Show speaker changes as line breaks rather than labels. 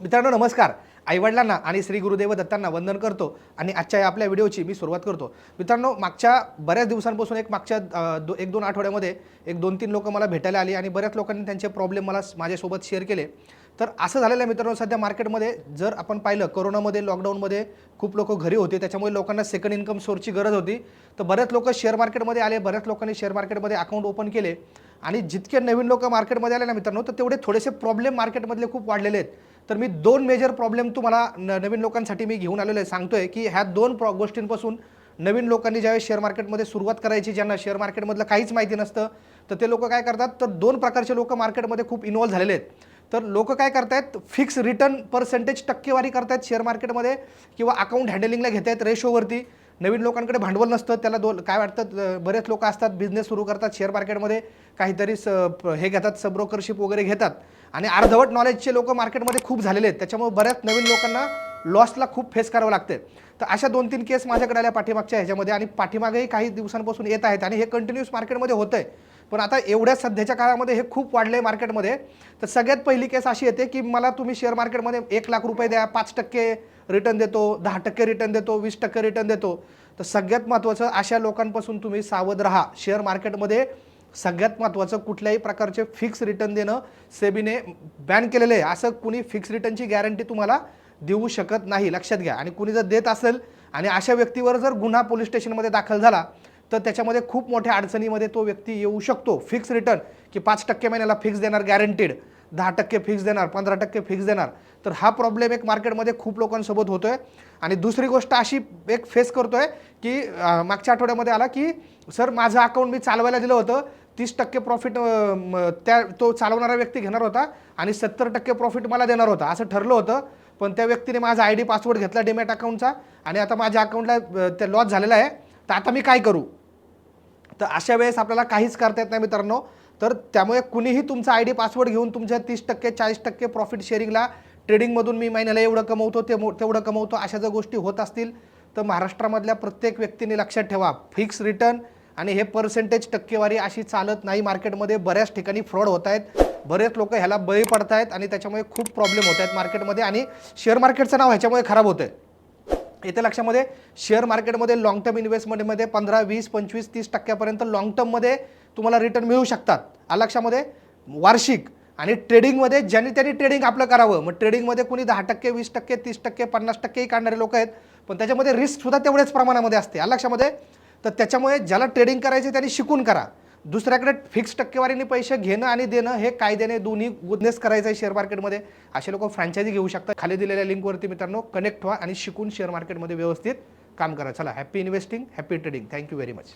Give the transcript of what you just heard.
मित्रांनो नमस्कार. आईवडिलांना आणि श्री गुरुदेव दत्तांना वंदन करतो आणि आजच्या या आपल्या व्हिडिओची मी सुरुवात करतो. मित्रांनो मागच्या बऱ्याच दिवसांपासून एक मागच्या दो एक दोन आठवड्यामध्ये एक दोन तीन लोक मला भेटायला आली आणि बऱ्याच लोकांनी त्यांचे प्रॉब्लेम मला माझ्यासोबत शेअर केले. तर असं झालेलं आहे मित्रांनो सध्या मार्केटमध्ये जर आपण पाहिलं कोरोनामध्ये लॉकडाऊनमध्ये खूप लोक घरी होते त्याच्यामुळे लोकांना सेकंड इन्कम सोर्सची गरज होती. तर बरेच लोक शेअर मार्केटमध्ये आले बऱ्याच लोकांनी शेअर मार्केटमध्ये अकाउंट ओपन केले. आणि जितके नवीन लोक मार्केटमध्ये आले ना मित्रांनो तर तेवढे थोडेसे प्रॉब्लेम मार्केटमधले खूप वाढलेले आहेत. तर मी दोन मेजर प्रॉब्लेम तुम्हाला न नवीन लोकांसाठी मी घेऊन आलेलो आहे. सांगतोय की ह्या दोन प्रॉ गोष्टींपासून नवीन लोकांनी ज्यावेळेस शेअर मार्केटमध्ये सुरुवात करायची ज्यांना शेअर मार्केटमधलं काहीच माहिती नसतं तर ते लोक काय करतात? तर दोन प्रकारचे लोक मार्केटमध्ये खूप इन्वॉल्व्ह झालेले आहेत. तर लोक काय करतायत? फिक्स रिटर्न पर्सेंटेज टक्केवारी करतायत शेअर मार्केटमध्ये किंवा अकाउंट हँडलिंगला घेत आहेत रेशोवरती नवीन लोकांकडे भांडवल नसतं त्याला दोन काय वाटतं बरेच लोक असतात बिझनेस सुरू करतात शेअर मार्केटमध्ये काहीतरी स प- हे घेतात सबब्रोकरशिप वगैरे घेतात. आणि अर्धवट नॉलेजचे लोक मार्केटमध्ये खूप झालेले आहेत. त्याच्यामुळे बऱ्याच नवीन लोकांना लॉसला खूप फेस करावं लागते तर अशा दोन तीन केस माझ्याकडे आल्या पाठीमागच्या ह्याच्यामध्ये. आणि पाठीमागेही काही दिवसांपासून येत आहेत. आणि हे कंटिन्यूस मार्केटमध्ये होतं आहे पण आता एवढ्या सध्याच्या काळामध्ये हे खूप वाढलं आहे मार्केटमध्ये. तर सगळ्यात पहिली केस अशी येते की मला तुम्ही शेअर मार्केटमध्ये एक लाख रुपये द्या पाच टक्के रिटर्न देतो दहा टक्के रिटर्न देतो वीस टक्के रिटर्न देतो. तर सगळ्यात महत्त्वाचं अशा लोकांपासून तुम्ही सावध राहा. शेअर मार्केटमध्ये सगळ्यात महत्त्वाचं कुठल्याही प्रकारचे फिक्स रिटर्न देणं सेबीने बॅन केलेलं आहे. असं कुणी फिक्स रिटर्नची गॅरंटी तुम्हाला देऊ शकत नाही. लक्षात घ्या. आणि कुणी जर देत असेल आणि अशा व्यक्तीवर जर गुन्हा पोलीस स्टेशनमध्ये दाखल झाला तर त्याच्यामध्ये खूप मोठ्या अडचणीमध्ये तो व्यक्ती येऊ शकतो. फिक्स रिटर्न की पाच टक्के महिन्याला फिक्स देणार गॅरंटीड दहा टक्के फिक्स देणार पंधरा टक्के फिक्स देणार. तर हा प्रॉब्लेम एक मार्केटमध्ये खूप लोकांसोबत होतोय. आणि दुसरी गोष्ट अशी एक फेस करतोय की मागच्या आठवड्यामध्ये आला की सर माझं अकाउंट मी चालवायला दिलं होतं. तीस टक्के प्रॉफिट त्या तो चालवणारा व्यक्ती घेणार होता आणि सत्तर टक्के प्रॉफिट मला देणार होता. असं ठरलं होतं. पण त्या व्यक्तीने माझा आय डी पासवर्ड घेतला डिमॅट अकाउंटचा आणि आता माझ्या अकाउंटला ते लॉस झालेला आहे. तर आता मी काय करू? तर अशा वेळेस आपल्याला काहीच करता येत नाही मित्रांनो. तर त्यामुळे कुणीही तुमचा आय डी पासवर्ड घेऊन तुमच्या तीस टक्के चाळीस टक्के प्रॉफिट शेअरिंगला ट्रेडिंगमधून मी महिन्याला एवढं कमवतो ते मो- तेवढं कमवतो अशा जर गोष्टी होत असतील तर महाराष्ट्रामधल्या प्रत्येक व्यक्तीने लक्षात ठेवा. फिक्स रिटर्न आणि हे पर्सेंटेज टक्केवारी अशी चालत नाही. मार्केटमध्ये बऱ्याच ठिकाणी फ्रॉड होत आहेत. बरेच लोक ह्याला बळी पडत आहेत आणि त्याच्यामुळे खूप प्रॉब्लेम होत आहेत मार्केटमध्ये आणि शेअर मार्केटचं नाव ह्याच्यामुळे खराब होतं आहे येत्या लक्षामध्ये शेअर मार्केटमध्ये लॉंग टर्म इन्व्हेस्टमेंटमध्ये पंधरा वीस पंचवीस तीस टक्क्यापर्यंत लॉंग टर्ममध्ये तुम्हाला रिटर्न मिळू शकतात. आ लक्षामध्ये वार्षिक आणि ट्रेडिंगमध्ये ज्यांनी त्यांनी ट्रेडिंग आपलं करावं मग ट्रेडिंगमध्ये कोणी दहा टक्के वीस टक्के तीस टक्के पन्नास टक्केही काढणारे लोक आहेत पण त्याच्यामध्ये रिस्कसुद्धा तेवढ्याच प्रमाणामध्ये असते. आ लक्षामध्ये तर त्याच्यामुळे ज्याला ट्रेडिंग करायची त्यांनी शिकून करा. दुसऱ्याकडे फिक्स टक्केवारीने पैसे घेणं आणि देणं हे कायद्याने दोन्ही गुदनेस करायचं आहे शेअर मार्केटमध्ये असे लोक फ्रँचायझी घेऊ शकतात. खाली दिलेल्या लिंकवरती मित्रांनो कनेक्ट व्हा आणि शिकून शेअर मार्केटमध्ये व्यवस्थित काम करा. चला happy investing happy trading thank you very much